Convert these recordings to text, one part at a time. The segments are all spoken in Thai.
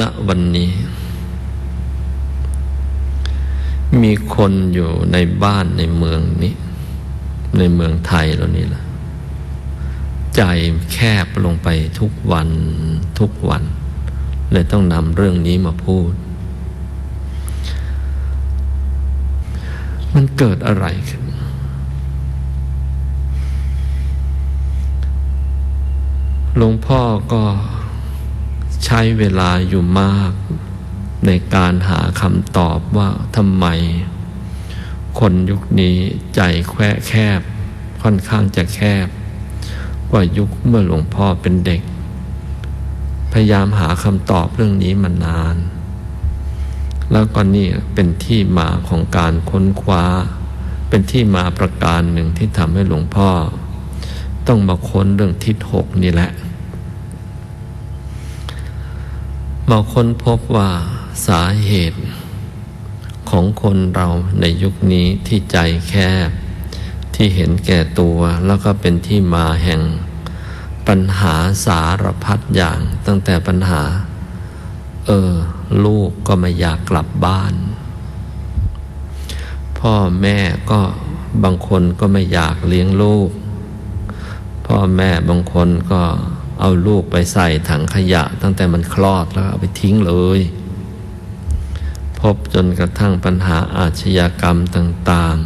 ณวันนี้ มีคนอยู่ในบ้านในเมืองนี้ ในเมืองไทยเรานี่แหละใจแคบลงไปทุกวันทุกวันเลยต้องนำเรื่องนี้มาพูด มันเกิดอะไรขึ้น หลวงพ่อก็ ใช้เวลาอยู่มาก ในการหาคำตอบว่าทำไม คนยุคนี้ใจแควแคบ ค่อนข้างจะแคบ กว่ายุคเมื่อหลวงพ่อเป็นเด็ก พยายามหาคำตอบเรื่องนี้มานาน แล้วก็นี่เป็นที่มาของการค้นคว้า เป็นที่มาประการหนึ่งที่ทำให้หลวงพ่อ ต้องมาค้นเรื่องทิศหกนี่แหละ มาค้นพบว่าสาเหตุ ของคนเราในยุคนี้ที่ใจแคบ ที่เห็นแก่ตัวแล้วก็เป็นที่มาแห่ง ปัญหาสารพัดอย่างตั้งแต่ปัญหา เออ ลูกก็ไม่อยากกลับบ้าน พ่อแม่ก็บางคนก็ไม่อยากเลี้ยงลูก พ่อแม่บางคนก็ เอาลูกไปใส่ถังขยะ ตั้งแต่มันคลอดแล้วเอาไปทิ้งเลย พบจนกระทั่งปัญหาอาชญากรรมต่าง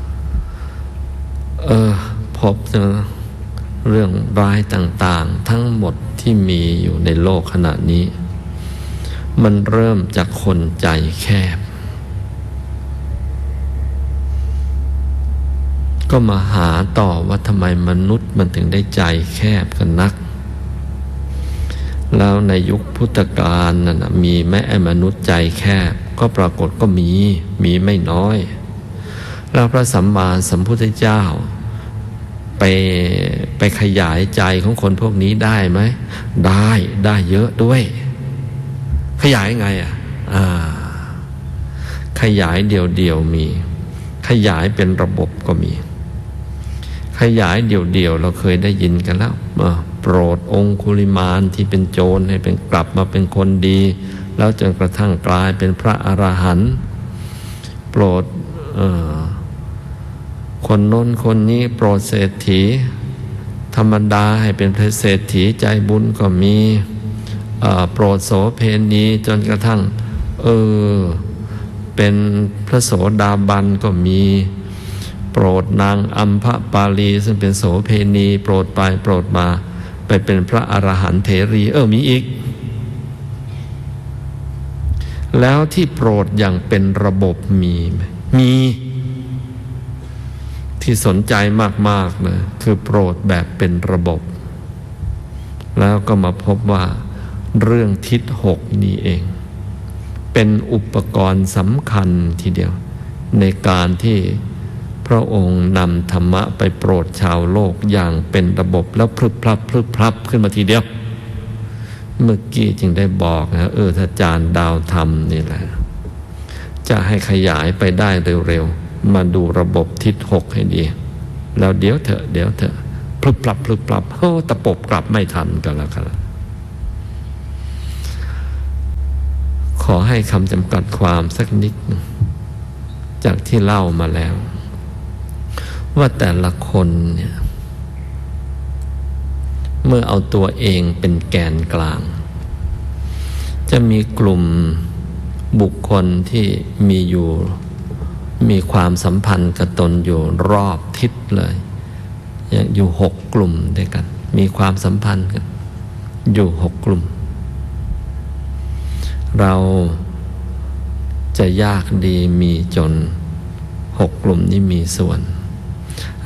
ๆ เออพบจนเรื่องร้ายต่างๆ ทั้งหมดที่มีอยู่ในโลกขณะนี้ มันเริ่มจากคนใจแคบ ก็มาหาต่อว่าทำไมมนุษย์มันถึงได้ใจแคบกันนัก แล้วในยุคพุทธกาลนั่นมีแม้มนุษย์ใจแคบ ก็ปรากฏก็มีมีไม่น้อย แล้วพระสัมมาสัมพุทธเจ้า ไปไปขยายใจของคนพวกนี้ได้ไหม ได้ได้เยอะด้วย ขยายไงอะอ่าขยายเดี่ยวมี ขยายเป็นระบบก็มี ขยายเดี่ยวๆ เราเคยได้ยินกันแล้วโปรดองคุลิมานที่เป็นโจรให้เป็นกลับมาเป็นคนดี แล้วจนกระทั่งกลายเป็นพระอรหันต์โปรดคนน้นคนนี้โปรดเศรษฐี ธรรมดาให้เป็นพระเศรษฐีใจบุญก็มีโปรดโสเพณีจนกระทั่ง เออ เป็นพระโสดาบันก็มี โปรดนางอัมพปาลี ซึ่งเป็นโสเพณีโปรดไปโปรดมา ไปเป็นพระอรหันต์เถรี เออมีอีก แล้วที่โปรดอย่างเป็นระบบมีไหมมี ที่สนใจมากๆเลยคือโปรดแบบเป็นระบบ แล้วก็มาพบว่าเรื่องทิศหกนี้เอง เป็นอุปกรณ์สำคัญทีเดียว ในการที่ พระองค์นำธรรมะไปโปรดชาวโลกอย่างเป็นระบบแล้วพลึบพลับพลึบพลับขึ้นมาทีเดียว เมื่อกี้จึงได้บอกนะเออถ้าจารย์ดาวธรรมนี่แหละ จะให้ขยายไปได้เร็วๆ มาดูระบบทิศหกให้ดี แล้วเดี๋ยวเถอะเดี๋ยวเถอะพลึบพลับพลึบพลับโอ้ตะปบกลับไม่ทันกันแล้วกันขอให้คำจำกัดความสักนิด จากที่เล่ามาแล้ว ว่าแต่ละคนเนี่ยเมื่อเอาตัวเองเป็นแกนกลาง จะมีกลุ่มบุคคลที่มีอยู่ มีความสัมพันธ์กับตนอยู่รอบทิศเลยอยู่หกกลุ่มด้วยกัน มีความสัมพันธ์กัน อยู่หกกลุ่ม เราจะยากดีมีจนหกกลุ่มนี้มีส่วน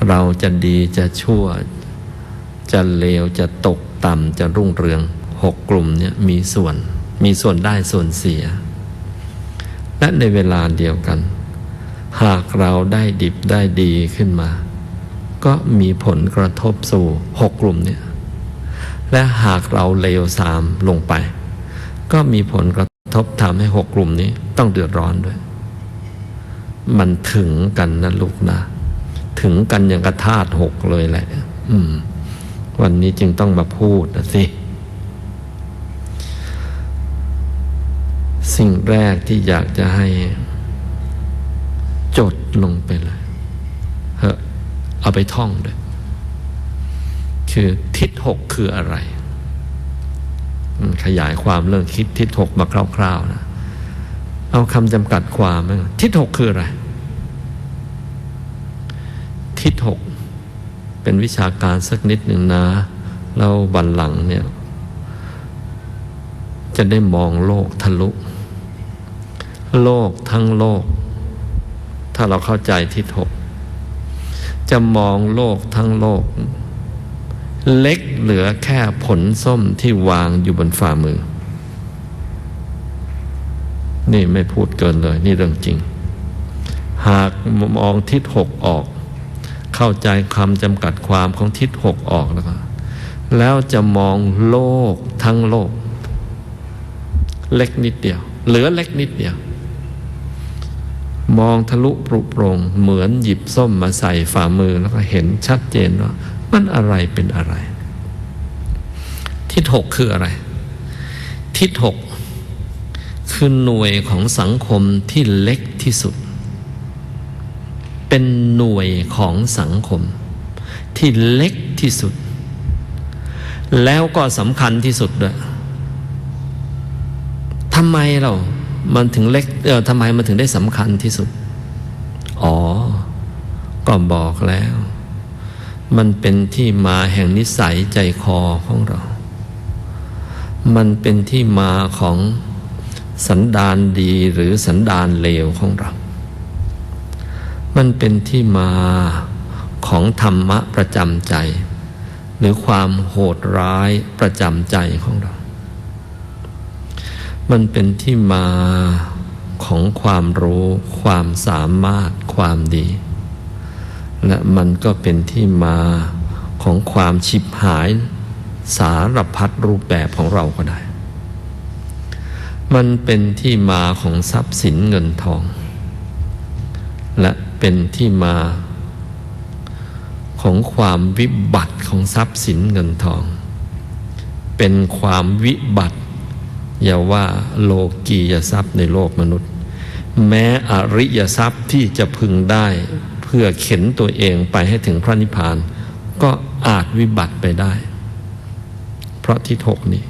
เราจะดีจะชั่ว จะเลวจะตกต่ำจะรุ่งเรืองหกกลุ่มนี้มีส่วนมีส่วนได้ส่วนเสีย และในเวลาเดียวกัน หากเราได้ดิบได้ดีขึ้นมา ก็มีผลกระทบสู่หกกลุ่มนี้และหากเราเลวสามลงไป ก็มีผลกระทบทำให้หกกลุ่มนี้ต้องเดือดร้อนด้วย มันถึงกันนะลูกนะ ถึงกันอย่างกระธาตุหกเลยแหละวันนี้จึงต้องมาพูดนะสิ สิ่งแรกที่อยากจะให้จดลงไปเลยเฮ้เอาไปท่องด้วย คือทิศหกคืออะไร ขยายความเรื่องคิดทิศหกมาคร่าวๆนะ เอาคำจำกัดความทิศหกคืออะไร ทิศหกเป็นวิชาการสักนิดหนึ่งนะเราบันหลังเนี่ย จะได้มองโลกทะลุ โลกทั้งโลก ถ้าเราเข้าใจทิศหกจะมองโลกทั้งโลก เล็กเหลือแค่ผลส้มที่วางอยู่บนฝ่ามือ นี่ไม่พูดเกินเลย นี่เรื่องจริง หากมองทิศหกออก เข้าใจคำจำกัดความของทิศหกออกแล้วก็แล้วจะมองโลกทั้งโลก เล็กนิดเดียว เหลือเล็กนิดเดียว มองทะลุปรุโปรงเหมือนหยิบส้มมาใส่ฝ่ามือแล้วก็เห็นชัดเจนว่า มันอะไรเป็นอะไร ทิศหกคืออะไร ทิศหกคือหน่วยของสังคมที่เล็กที่สุด เป็นหน่วยของสังคม ที่เล็กที่สุด แล้วก็สำคัญที่สุดด้วยทำไมเรา มันถึงเล็กเออทำไมมันถึงได้สำคัญที่สุด อ๋อ ก็บอกแล้ว มันเป็นที่มาแห่งนิสัยใจคอของเรา มันเป็นที่มาของสันดานดีหรือสันดานเลวของเรา มันเป็นที่มาของธรรมะประจำใจ หรือความโหดร้ายประจำใจของเรา มันเป็นที่มาของความรู้ ความสามารถความดี และมันก็เป็นที่มาของความฉิบหายสารพัดรูปแบบของเราก็ได้ มันเป็นที่มาของทรัพย์สินเงินทอง และ เป็นที่มา ของความวิบัติของทรัพย์สินเงินทอง เป็นความวิบัติ อย่าว่าโลกียทรัพย์ในโลกมนุษย์ แม้อริยทรัพย์ที่จะพึงได้ เพื่อเข็นตัวเองไปให้ถึงพระนิพพาน ก็อาจวิบัติไปได้ เพราะที่หกนี้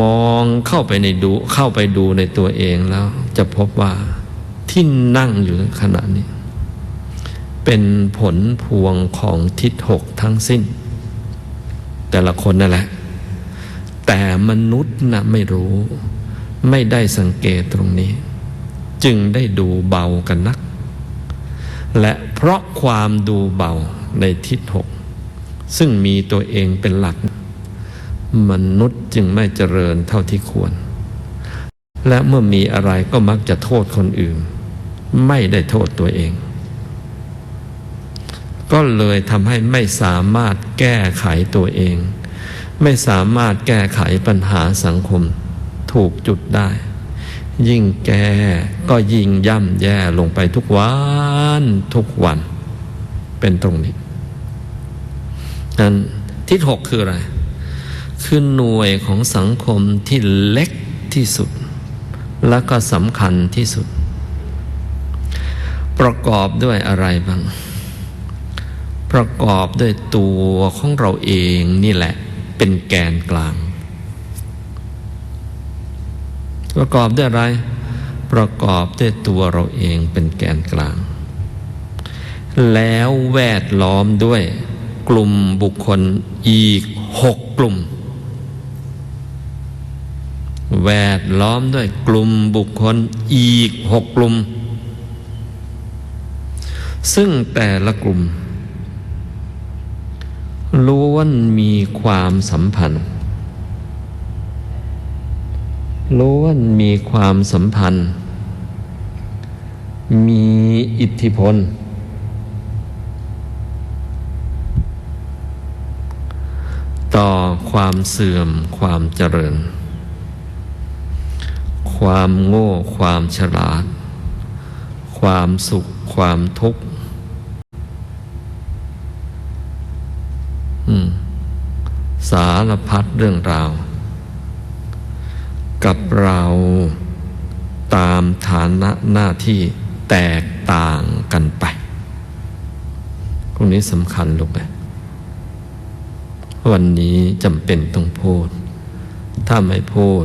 มองเข้าไปในดูเข้าไปดูในตัวเองแล้ว จะพบว่าที่นั่งอยู่ขณะนี้ เป็นผลพวงของทิศหกทั้งสิ้น แต่ละคนนั่นแหละ แต่มนุษย์นะไม่รู้ ไม่ได้สังเกตตรงนี้ จึงได้ดูเบากันนัก และเพราะความดูเบาในทิศหกซึ่งมีตัวเองเป็นหลัก มนุษย์จึงไม่เจริญเท่าที่ควร และเมื่อมีอะไรก็มักจะโทษคนอื่น ไม่ได้โทษตัวเอง ก็เลยทำให้ไม่สามารถแก้ไขตัวเอง ไม่สามารถแก้ไขปัญหาสังคมถูกจุดได้ ยิ่งแก้ก็ยิ่งย่ำแย่ลงไปทุกวันทุกวัน เป็นตรงนี้นั้นทิศหกคืออะไร คือหน่วยของสังคมที่เล็กที่สุด และก็สำคัญที่สุด ประกอบด้วยอะไรบ้าง ประกอบด้วยตัวของเราเองนี่แหละเป็นแกนกลาง ประกอบด้วยอะไร ประกอบด้วยตัวเราเองเป็นแกนกลาง แล้วแวดล้อมด้วยกลุ่มบุคคลอีกหกกลุ่ม แวดล้อมด้วยกลุ่มบุคคลอีกหกกลุ่ม ซึ่งแต่ละกลุ่มล้วนมีความสัมพันธ์ล้วนมีความสัมพันธ์ มีอิทธิพล ต่อความเสื่อมความเจริญ ความโง่ความฉลาด ความสุขความทุกข์สารพัดเรื่องราว กับเราตามฐานะหน้าที่แตกต่างกันไปตรงนี้สำคัญลูกเลยวันนี้จำเป็นต้องพูด ถ้าไม่พูด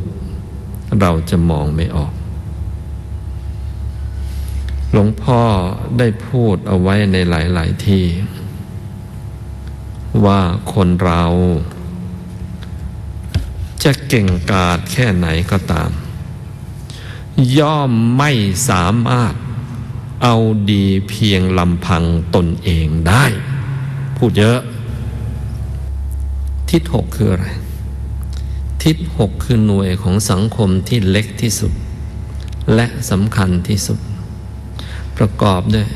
เราจะมองไม่ออก หลวงพ่อได้พูดเอาไว้ในหลาย ๆ ที่ ว่าคนเรา จะเก่งกาจแค่ไหนก็ตาม ย่อมไม่สามารถเอาดีเพียงลำพังตนเองได้ พูดเยอะ ทิศหกคืออะไร ทิศหกคือหน่วยของสังคมที่เล็กที่สุด และสำคัญที่สุด ประกอบด้วย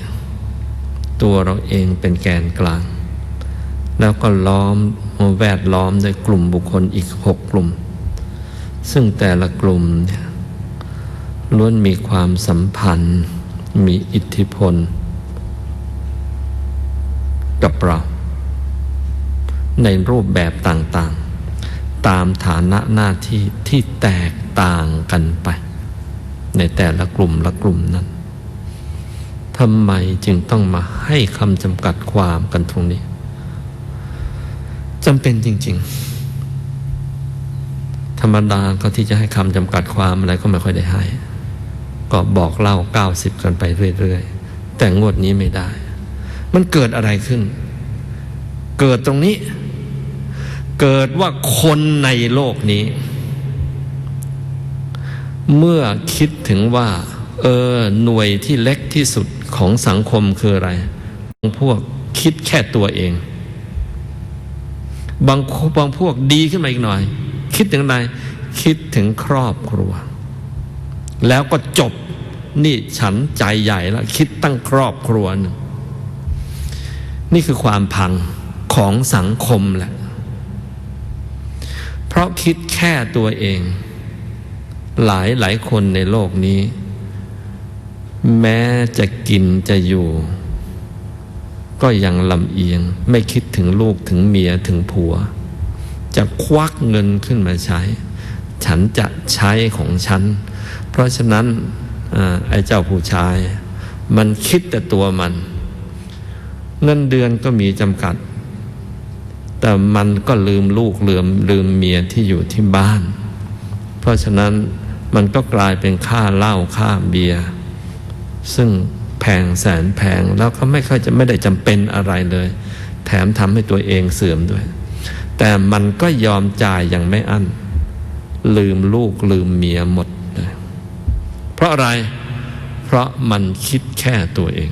ตัวเราเองเป็นแกนกลาง แล้วก็ล้อมแวดล้อมด้วยกลุ่มบุคคลอีกหกกลุ่ม ซึ่งแต่ละกลุ่มเนี่ยล้วนมีความสัมพันธ์ มีอิทธิพล กับเรา ในรูปแบบต่างๆ ตามฐานะหน้าที่ที่แตกต่างกันไป ในแต่ละกลุ่มละกลุ่มนั้นทำไมจึงต้องมาให้คำจำกัดความกันตรงนี้จำเป็นจริง ๆ ธรรมดาก็ที่จะให้คำจำกัดความอะไรก็ไม่ค่อยได้ให้ ก็บอกเล่าเก้าสิบกันไปเรื่อยๆ แต่งวดนี้ไม่ได้ มันเกิดอะไรขึ้น เกิดตรงนี้ เกิดว่าคนในโลกนี้ เมื่อคิดถึงว่า เออ หน่วยที่เล็กที่สุดของสังคมคืออะไรบางพวกคิดแค่ตัวเอง บางบางพวกดีขึ้นมาอีกหน่อย คิดถึงอะไรคิดถึงครอบครัว แล้วก็จบนี่ฉันใจใหญ่แล้ว คิดตั้งครอบครัวหนึ่งนี่คือความพังของสังคมแหละ ราะคิดแค่ตัวเอง หลายหลายคนในโลกนี้ แม้จะกินจะอยู่ ก็ยังลำเอียง ไม่คิดถึงลูกถึงเมียถึงผัว จะควักเงินขึ้นมาใช้ ฉันจะใช้ของฉัน เพราะฉะนั้นไอ้เจ้าผู้ชาย มันคิดแต่ตัวมัน เงินเดือนก็มีจำกัด แต่มันก็ลืมลูกลืมลืมเมียที่อยู่ที่บ้าน เพราะฉะนั้นมันก็กลายเป็นค่าเหล้าค่าเบียร์ซึ่งแพงแสนแพงแล้วก็ไม่ค่อยจะไม่ได้จำเป็นอะไรเลย แถมทำให้ตัวเองเสื่อมด้วย แต่มันก็ยอมจ่ายอย่างไม่อั้น ลืมลูกลืมเมียหมดเลยเพราะอะไรเพราะมันคิดแค่ตัวเอง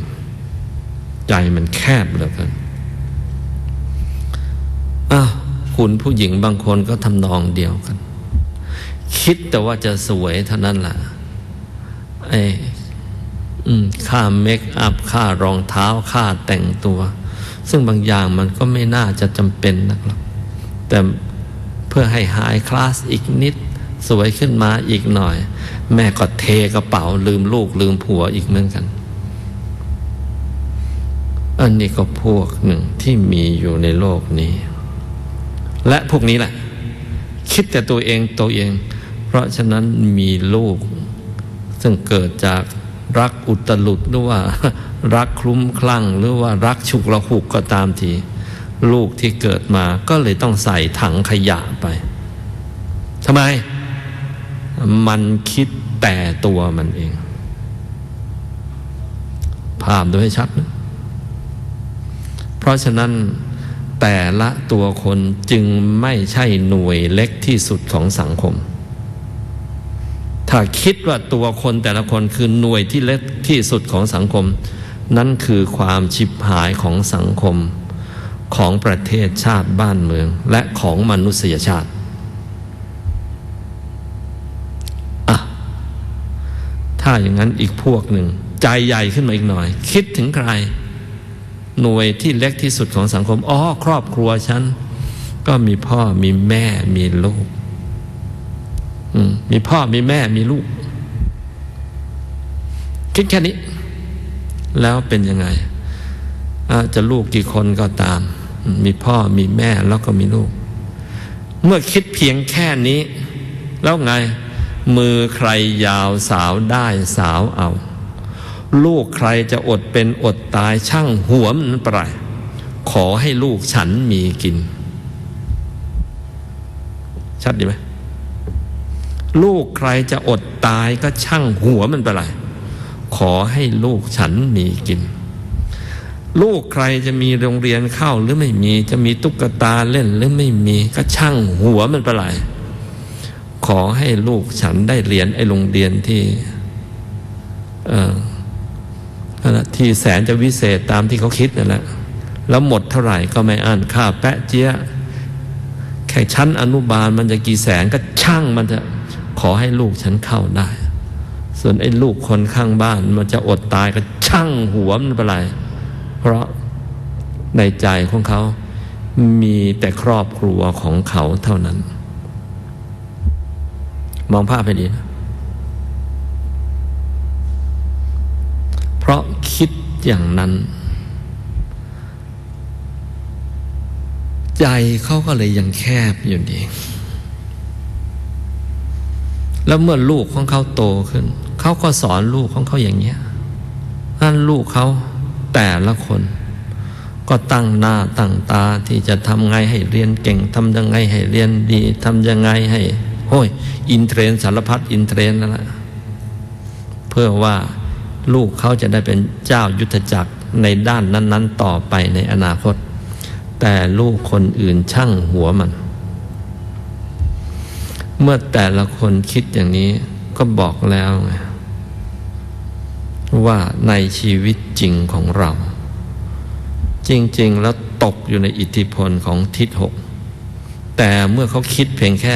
ใจมันแคบเหลือเกิน คุณผู้หญิงบางคนก็ทำนองเดียวกัน คิดแต่ว่าจะสวยเท่านั้นแหละไอ้ค่าเมคอัพค่ารองเท้าค่าแต่งตัว ซึ่งบางอย่างมันก็ไม่น่าจะจำเป็นนะครับแต่เพื่อให้หายคลาสอีกนิด สวยขึ้นมาอีกหน่อย แม่ก็เทกระเป๋าลืมลูกลืมผัวอีกเหมือนกัน อันนี้ก็พวกหนึ่งที่มีอยู่ในโลกนี้ และพวกนี้แหละ คิดแต่ตัวเองตัวเอง เพราะฉะนั้นมีลูก ซึ่งเกิดจากรักอุตลุดหรือว่า รักคลุ้มคลั่ง หรือว่ารักฉุกระหุกก็ตามทีลูกที่เกิดมาก็เลยต้องใส่ถังขยะไปทำไม มันคิดแต่ตัวมันเอง ภาพดูให้ชัดนะเพราะฉะนั้น แต่ละตัวคนจึงไม่ใช่หน่วยเล็กที่สุดของสังคม ถ้าคิดว่าตัวคนแต่ละคนคือหน่วยที่เล็กที่สุดของสังคม นั่นคือความชิบหายของสังคม ของประเทศชาติบ้านเมือง และของมนุษยชาติอะถ้าอย่างนั้นอีกพวกหนึ่ง ใจใหญ่ขึ้นมาอีกหน่อย คิดถึงใคร หน่วยที่เล็กที่สุดของสังคมอ๋อครอบครัวฉันก็มีพ่อมีแม่มีลูกมีพ่อมีแม่มีลูก คิดแค่นี้ แล้วเป็นยังไงจะลูกกี่คนก็ตาม มีพ่อมีแม่แล้วก็มีลูก เมื่อคิดเพียงแค่นี้ แล้วไง มือใครยาวสาวได้สาวเอา ลูกใครจะอดเป็นอดตายช่างหัวมันไปขอให้ลูกฉันมีกิน ชัดดีไหมลูกใครจะอดตายก็ช่างหัวมันไปเลยขอให้ลูกฉันมีกิน ลูกใครจะมีโรงเรียนเข้าหรือไม่มี จะมีตุ๊กตาเล่นหรือไม่มี ก็ช่างหัวมันไปเลยขอให้ลูกฉันได้เรียนไอ้โรงเรียนที่ เออ นั่นแหละที่แสนจะวิเศษตามที่เขาคิดนั่นแหละแล้วหมดเท่าไหร่ก็ไม่อ่านค่าแปะเจี๊ยแค่ชั้นอนุบาลมันจะกี่แสนก็ช่างมันจะขอให้ลูกฉันเข้าได้ ส่วนไอ้ลูกคนข้างบ้านมันจะอดตายก็ช่างหัวมันไปเลยเพราะในใจของเขา มีแต่ครอบครัวของเขาเท่านั้น มองภาพไปดีนะ เพราะคิดอย่างนั้น ใจเขาก็เลยยังแคบอยู่ดี แล้วเมื่อลูกของเขาโตขึ้น เขาก็สอนลูกของเขาอย่างเงี้ยนั่นลูกเขาแต่ละคน ก็ตั้งหน้าตั้งตาที่จะทำไงให้เรียนเก่งทำยังไงให้เรียนดีทำยังไงให้โอ้ยอินเทรนสารพัดอินเทรนนั่นแหละเพื่อว่า ลูกเขาจะได้เป็นเจ้ายุทธจักรในด้านนั้น ๆ ต่อไปในอนาคต แต่ลูกคนอื่นช่างหัวมัน เมื่อแต่ละคนคิดอย่างนี้ก็บอกแล้วไงว่าในชีวิตจริงของเรา จริง ๆ แล้วตกอยู่ในอิทธิพลของทิศหก แต่เมื่อเขาคิดเพียงแค่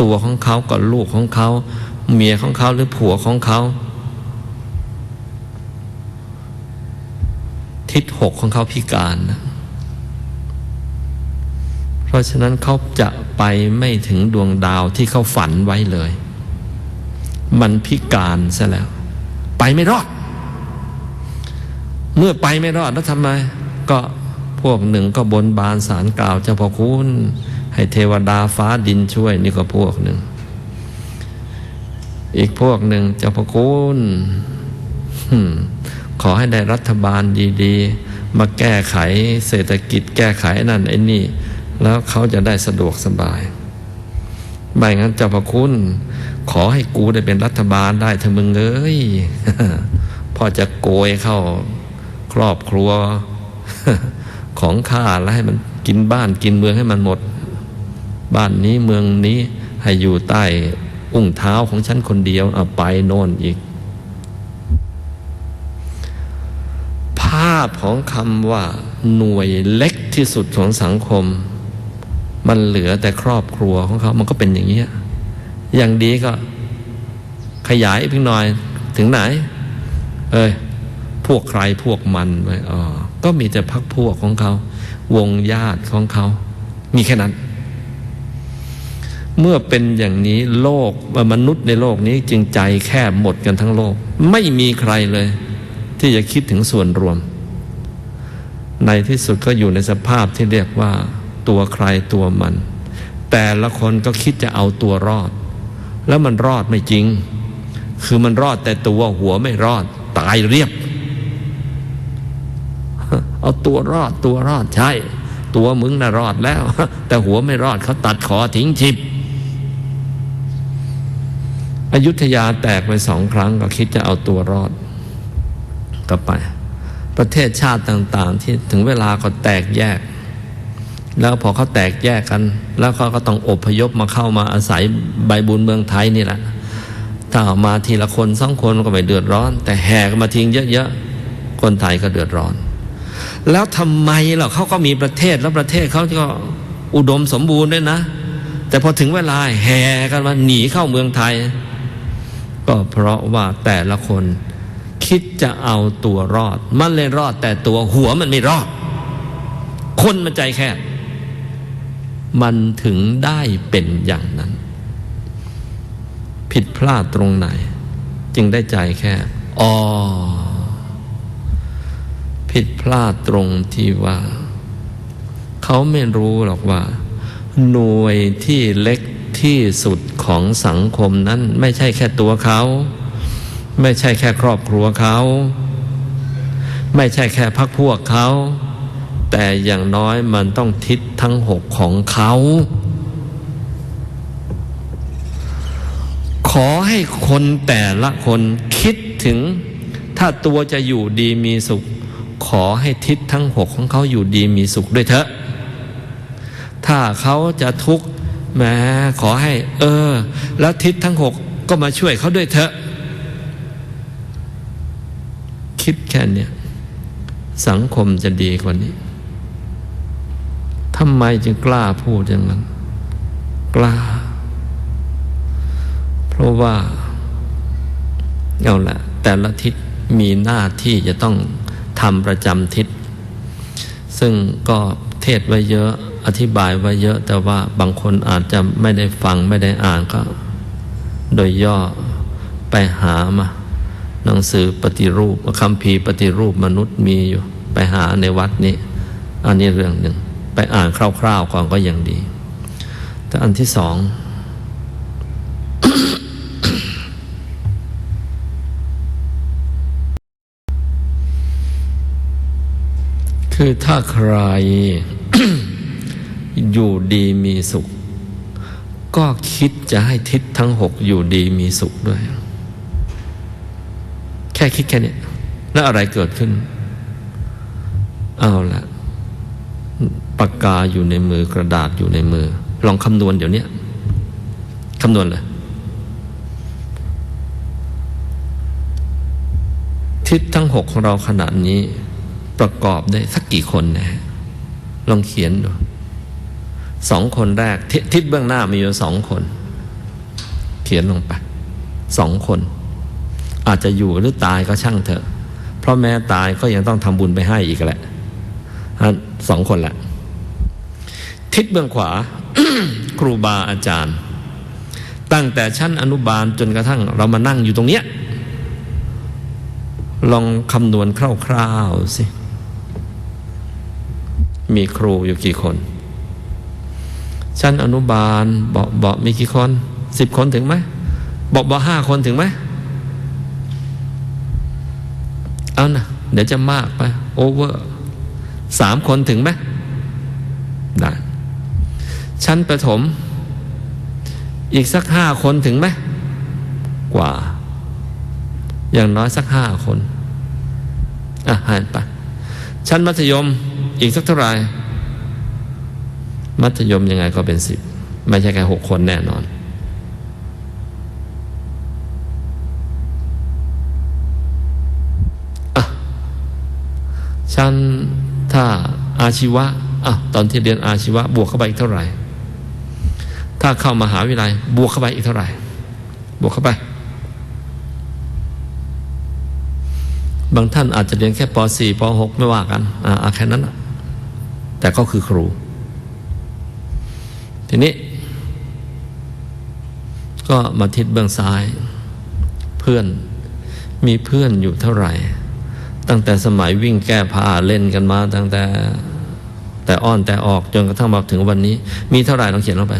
ตัวของเขากับลูกของเขา เมียของเขาหรือผัวของเขา ทิศหกของเขาพิการนะเพราะฉะนั้นเขาจะไปไม่ถึงดวงดาวที่เขาฝันไว้เลย มันพิการซะแล้ว ไปไม่รอด เมื่อไปไม่รอดแล้วทำไม ก็พวกหนึ่งก็บนบานสารกล่าวเจ้าพ่อคุณ ให้เทวดาฟ้าดินช่วยนี่ก็พวกหนึ่ง อีกพวกหนึ่งเจ้าพ่อคุณ ขอให้ได้รัฐบาลดีๆ มาแก้ไขเศรษฐกิจแก้ไขนั่นไอ้นี่ แล้วเขาจะได้สะดวกสบายไม่งั้นเจ้าพระคุณ ขอให้กูได้เป็นรัฐบาลได้เถอะมึงเอ้ยพ่อจะโกยเข้าครอบครัวของข้าแล้วให้มันกินบ้านกินเมืองให้มันหมด บ้านนี้เมืองนี้ให้อยู่ใต้ อุ้งเท้าของฉันคนเดียวเอาไปโน่นอีก ภาพของคำว่า หน่วยเล็กที่สุดของสังคม มันเหลือแต่ครอบครัวของเขา มันก็เป็นอย่างนี้ อย่างดีก็ ขยายอีกหน่อยถึงไหน เอ้ยพวกใครพวกมันไปอ๋อก็มีแต่พักพวกของเขา วงญาติของเขา มีแค่นั้น เมื่อเป็นอย่างนี้โลกมนุษย์ในโลกนี้จึงใจแคบหมดกันทั้งโลก ไม่มีใครเลย ที่จะคิดถึงส่วนรวม ในที่สุดก็อยู่ในสภาพที่เรียกว่า ตัวใครตัวมัน แต่ละคนก็คิดจะเอาตัวรอด แล้วมันรอดไม่จริง คือมันรอดแต่ตัวหัวไม่รอด ตายเรียบ เอาตัวรอดตัวรอดใช่ ตัวมึงน่ะรอดแล้ว แต่หัวไม่รอดเขาตัดคอทิ้งชิบอยุธยาแตกไปสองครั้งก็คิดจะเอาตัวรอดก็ไป ประเทศชาติต่าง ๆ ที่ถึงเวลาก็แตกแยก แล้วพอเขาแตกแยกกัน แล้วเขาก็ต้องอบพยพมาเข้ามาอาศัยใบบุญเมืองไทยนี่แหละถ้าออกมาทีละคนสองคนก็ไม่เดือดร้อน แต่แห่กันมาทิ้งเยอะๆคนไทยก็เดือดร้อน แล้วทำไมล่ะเขาก็มีประเทศแล้วประเทศเขาก็อุดมสมบูรณ์ด้วยนะ แต่พอถึงเวลาแห่กันมาหนีเข้าเมืองไทย ก็เพราะว่าแต่ละคน คิดจะเอาตัวรอด มันเลยรอดแต่ตัวหัวมันไม่รอด คนมันใจแคบมันถึงได้เป็นอย่างนั้น ผิดพลาดตรงไหน จึงได้ใจแคบอ๋อผิดพลาดตรงที่ว่า เขาไม่รู้หรอกว่า หน่วยที่เล็กที่สุดของสังคมนั้น ไม่ใช่แค่ตัวเขา ไม่ใช่แค่ครอบครัวเขา ไม่ใช่แค่พักพวกเขา แต่อย่างน้อยมันต้องทิศทั้งหกของเขา ขอให้คนแต่ละคนคิดถึง ถ้าตัวจะอยู่ดีมีสุข ขอให้ทิศทั้งหกของเขาอยู่ดีมีสุขด้วยเถอะ ถ้าเขาจะทุกข์แหม้ขอให้ เออ แล้วทิศทั้งหกก็มาช่วยเขาด้วยเถอะ คิดแค่นี้สังคมจะดีกว่านี้ทำไมจึงกล้าพูดอย่างนั้น กล้า เพราะว่าเอาละแต่ละทิศมีหน้าที่จะต้องทำประจำทิศ ซึ่งก็เทศไว้เยอะอธิบายไว้เยอะ แต่ว่าบางคนอาจจะไม่ได้ฟังไม่ได้อ่านก็ โดยย่อไปหามา หนังสือปฏิรูปคำพีปฏิรูปมนุษย์มีอยู่ ไปหาในวัดนี้ อันนี้เรื่องหนึ่ง ไปอ่านคร่าวๆก่อนก็ยังดี แต่อันที่สองคือถ้าใครอยู่ดีมีสุข ก็คิดจะให้ทิศทั้งหกอยู่ดีมีสุขด้วย แค่คิดแค่นี้แล้วอะไรเกิดขึ้น เอาละปากกาอยู่ในมือกระดาษอยู่ในมือ ลองคำนวณเดี๋ยวนี้คำนวณเลยทิศทั้งหกของเราขนาดนี้ ประกอบได้สักกี่คนนะลองเขียนดูสองคนแรกททิศเบื้องหน้ามีอยู่สองคน เขียนลงไปสองคน อาจจะอยู่หรือตายก็ช่างเถอะ เพราะแม้ตายก็ยังต้องทำบุญไปให้อีกแหละสองคนแหละ ทิศเบื้องขวา ครูบาอาจารย์ ตั้งแต่ชั้นอนุบาลจนกระทั่งเรามานั่งอยู่ตรงเนี้ย ลองคำนวณคร่าวๆสิ มีครูอยู่กี่คน ชั้นอนุบาลเบอกบอกมีกี่คนสิบคนถึงไหมบอกบอกห้าคนถึงไหม เอานะเดี๋ยวจะมากไปโอเวอร์สามคนถึงไหมได้ชั้นประถม อีกสักห้าคนถึงไหมกว่า อย่างน้อยสักห้าคน อะหายไปชั้นมัธยมอีกสักเท่าไหร่มัธยมยังไงก็เป็นสิบไม่ใช่แค่หกคนแน่นอน ชั้นถ้าอาชีวะอะตอนที่เรียนอาชีวะ บวกเข้าไปอีกเท่าไหร่ ถ้าเข้ามาหาวิทยาลัยบวกเข้าไปอีกเท่าไหร่ บวกเข้าไป บางท่านอาจจะเรียนแค่ป .4 ป .6 ไม่ว่ากันอ่าแค่นั้นแต่ก็คือครู ทีนี้ ก็มาทิศเบื้องซ้าย เพื่อนมีเพื่อนอยู่เท่าไหร่ ตั้งแต่สมัยวิ่งแก้ผ้าเล่นกันมาตั้งแต่ แต่อ้อนแต่ออกจนกระทั่งมาถึงวันนี้ มีเท่าไหร่ลองเขียนลงไป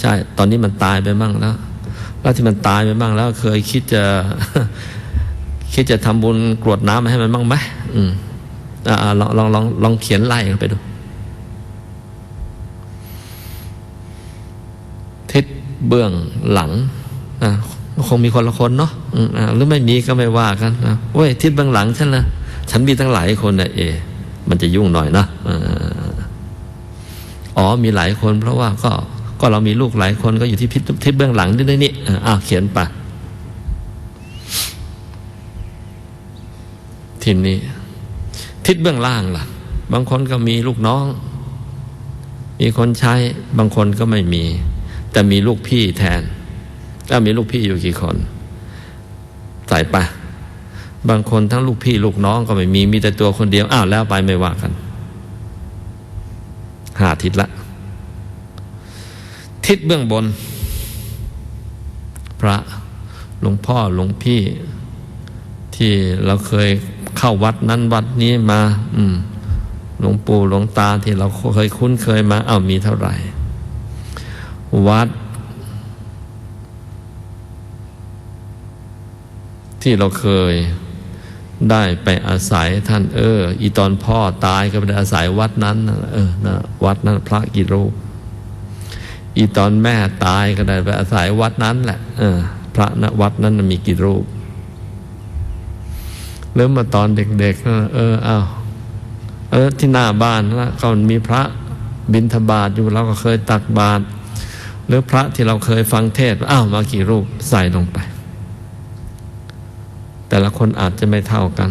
ใช่ ตอนนี้มันตายไปบ้างแล้วแล้วที่มันตายไปบ้างแล้ว เคยคิดจะคิดจะทำบุญกรวดน้ำให้มันบ้างไหมอืมอ่าลองลองลองลองเขียนไล่ไปดู ทิศเบื้องหลังอ่าคงมีคนละคนเนาะหรือไม่มีก็ไม่ว่ากันนะเว้ยทิศเบื้องหลังฉันนะฉันมีตั้งหลายคนนะเอ มันจะยุ่งหน่อยนะอ๋อมีหลายคนเพราะว่าก็ก็เรามีลูกหลายคนก็อยู่ที่ทิศเบื้องหลังนี่นี่อ่าเขียนไปทีนี้ ทิศเบื้องล่างล่ะ บางคนก็มีลูกน้อง มีคนใช้ บางคนก็ไม่มี แต่มีลูกพี่แทน แล้วมีลูกพี่อยู่กี่คน ใส่ไปบางคนทั้งลูกพี่ลูกน้องก็ไม่มีมีแต่ตัวคนเดียวอ้าวแล้วไปไม่ว่ากันหาทิศละ ทิศเบื้องบน พระหลวงพ่อหลวงพี่ ที่เราเคยเข้าวัดนั้นวัดนี้มา อืมหลวงปู่หลวงตาที่เราเคยคุ้นเคยมา เอามีเท่าไหร่ วัด ที่เราเคยได้ไปอาศัยท่านเออ อีตอนพ่อตายก็ไปอาศัยวัดนั้นเออนะวัดนั้นพระกี่รูปอีตอนแม่ตายก็ได้ไปอาศัยวัดนั้นแหละเออ พระณวัดนั้นมีกี่รูปเริ่มาตอนเด็กๆเออเอาเออที่หน้าบ้านนะก็มีพระบิณฑบาตอยู่เราก็เคยตักบาตรหรือพระที่เราเคยฟังเทศอ้าวมากี่รูปใส่ลงไป แต่ละคนอาจจะไม่เท่ากัน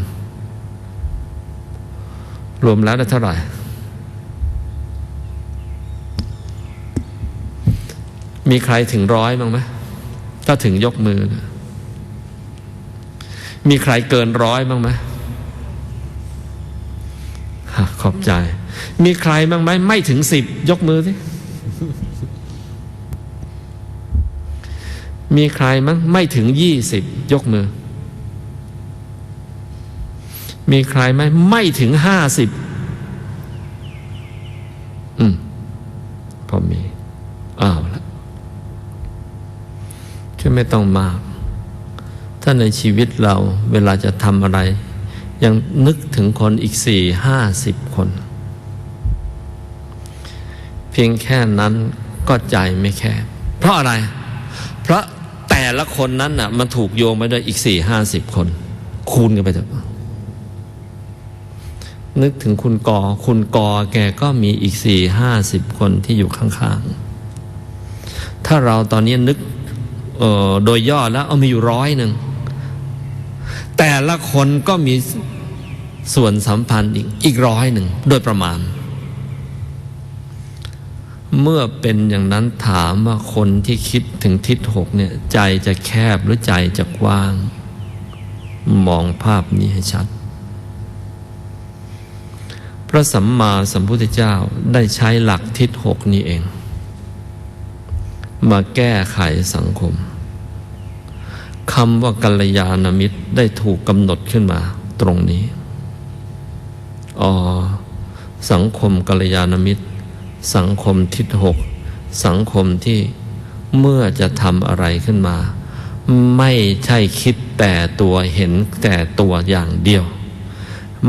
รวมแล้วได้เท่าไหร่ มีใครถึงร้อยบ้างไหมถ้าถึงยกมือนะมีใครเกินร้อยบ้างไหมขอบใจ มีใครบ้างไหมไม่ถึงสิบยกมือสิ มีใครมั้งไม่ถึงยี่สิบยกมือ มีใครไหมไม่ถึงห้าสิบอืมพอมีอ้าวละช่วยไม่ต้องมาก ถ้าในชีวิตเราเวลาจะทำอะไร ยังนึกถึงคนอีกสี่ห้าสิบคน เพียงแค่นั้นก็ใจไม่แคบเพราะอะไร เพราะแต่ละคนนั้นน่ะ มันถูกโยงไปด้วยอีกสี่ห้าสิบคน คูณกันไปเถอะ นึกถึงคุณกอคุณกอแกก็มีอีกสี่ห้าสิบคนที่อยู่ข้างๆ ถ้าเราตอนนี้นึกโดยย่อแล้วเอามีอยู่ร้อยหนึ่ง แต่ละคนก็มีส่วนสัมพันธ์อีกอีกร้อยหนึ่ง โดยประมาณ เมื่อเป็นอย่างนั้นถามว่าคนที่คิดถึงทิศหกเนี่ย ใจจะแคบหรือใจจะกว้าง มองภาพนี้ให้ชัด พระสัมมาสัมพุทธเจ้าได้ใช้หลักทิศหกนี้เอง มาแก้ไขสังคมคำว่ากัลยาณมิตรได้ถูกกำหนดขึ้นมาตรงนี้อ๋อสังคมกัลยาณมิตร สังคมทิศหกสังคมที่เมื่อจะทำอะไรขึ้นมา ไม่ใช่คิดแต่ตัวเห็นแต่ตัวอย่างเดียว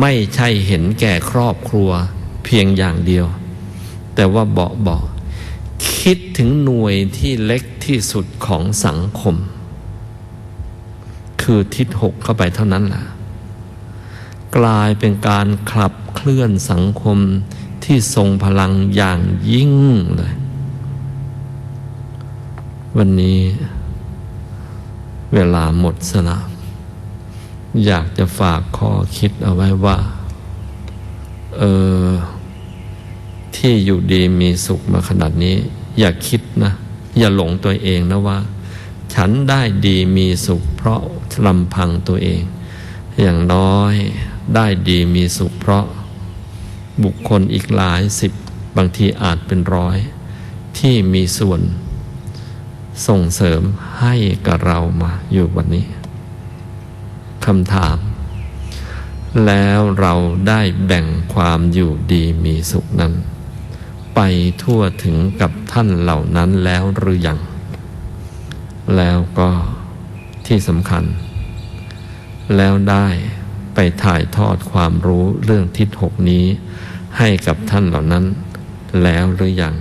ไม่ใช่เห็นแก่ครอบครัวเพียงอย่างเดียว แต่ว่าเบาเบาคิดถึงหน่วยที่เล็กที่สุดของสังคม คือทิศหกเข้าไปเท่านั้นแหละกลายเป็นการขับเคลื่อนสังคมที่ทรงพลังอย่างยิ่งเลย วันนี้เวลาหมดสละ อยากจะฝากข้อคิดเอาไว้ว่า เออ ที่อยู่ดีมีสุขมาขนาดนี้ อย่าคิดนะ อย่าหลงตัวเองนะว่า ฉันได้ดีมีสุข เพราะลำพังตัวเอง อย่างน้อยได้ดีมีสุข เพราะบุคคลอีกหลายสิบบางทีอาจเป็นร้อย ที่มีส่วนส่งเสริมให้กับเรามาอยู่วันนี้ คำถาม แล้วเราได้แบ่งความอยู่ดีมีสุขนั้น ไปทั่วถึงกับท่านเหล่านั้นแล้วหรือยัง แล้วก็ที่สำคัญ แล้วได้ไปถ่ายทอดความรู้เรื่องทิศหกนี้ ให้กับท่านเหล่านั้น แล้วหรือยัง